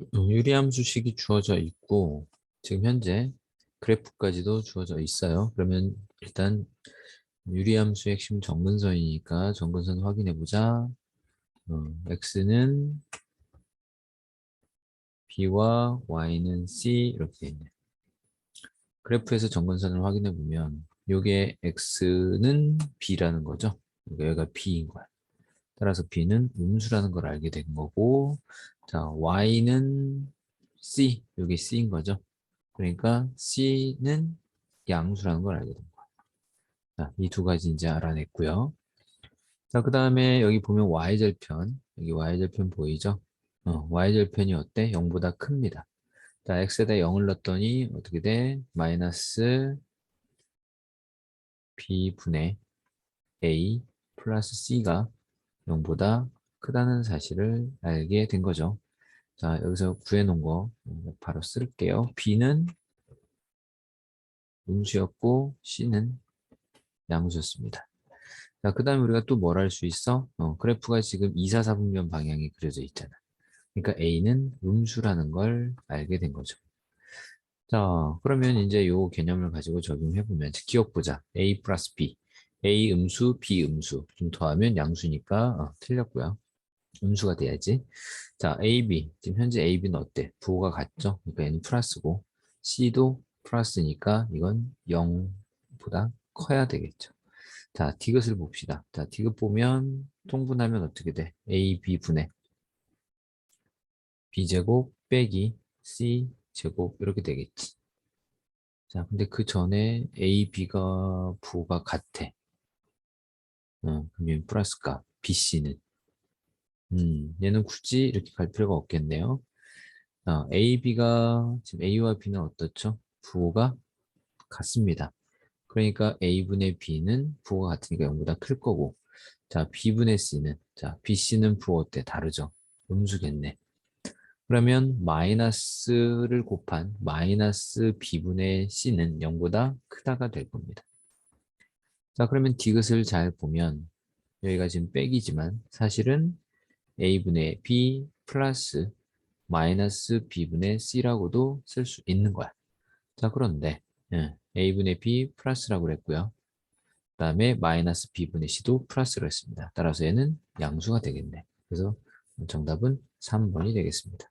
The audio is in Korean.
어, 유리함수식이 주어져 있고 지금 현재 그래프까지도 주어져 있어요. 그러면 일단 유리함수 핵심 정근선이니까 정근선 확인해 보자. 어, x는 b와 y는 c 이렇게 돼 있네. 그래프에서 정근선을 확인해 보면 요게 x는 b라는 거죠. 그러니까 여기가 b인 거야. 따라서 b는 음수라는 걸 알게 된 거고 자 y는 c 여기 c인 거죠. 그러니까 c는 양수라는 걸 알게 된. 자, 이두 가지 이제 알아냈고요. 자, 그 다음에 여기 보면 y절편 여기 y절편 보이죠? 어, y절편이 어때? 0보다 큽니다. 자, x에다 0을 넣었더니 어떻게 돼? 마이너스 b분의 a 플러스 c가 0보다 크다는 사실을 알게 된 거죠. 자, 여기서 구해놓은 거 바로 쓸게요. b는 음수였고 c는 양수였습니다. 자, 그 다음에 우리가 또 뭘 할 수 있어? 어, 그래프가 지금 2, 4, 4분면 방향이 그려져 있잖아. 그러니까 a는 음수라는 걸 알게 된 거죠. 자, 그러면 이제 요 개념을 가지고 적용해보면 기억 보자. a 플러스 b. a 음수, b 음수. 좀 더하면 양수니까 어, 틀렸고요. 음수가 돼야지. 자, a, b. 지금 현재 a, b는 어때? 부호가 같죠? 그러니까 얘는 플러스고 c도 플러스니까 이건 0보다 커야 되겠죠. 자, 디귿을 봅시다. 자, 디귿 보면 통분하면 어떻게 돼? a, b 분의 b제곱 빼기 c제곱 이렇게 되겠지. 자, 근데 그 전에 a, b가 부호가 같아. 어, 얘는 플러스가 b, c는 음, 얘는 굳이 이렇게 갈 필요가 없겠네요. 아, a, b가 지금 a와 b는 어떻죠? 부호가 같습니다. 그러니까 a분의 b는 부호가 같으니까 0보다 클 거고 자 b분의 c는 자 bc는 부호 때 다르죠. 음수겠네. 그러면 마이너스를 곱한 마이너스 b분의 c는 0보다 크다가 될 겁니다. 자 그러면 디귿을 잘 보면 여기가 지금 빼기지만 사실은 a분의 b 플러스 마이너스 b분의 c라고도 쓸 수 있는 거야. 자 그런데 예, a분의 b 플러스라고 그랬고요. 그 다음에 마이너스 b분의 c도 플러스로 했습니다. 따라서 얘는 양수가 되겠네. 그래서 정답은 3번이 되겠습니다.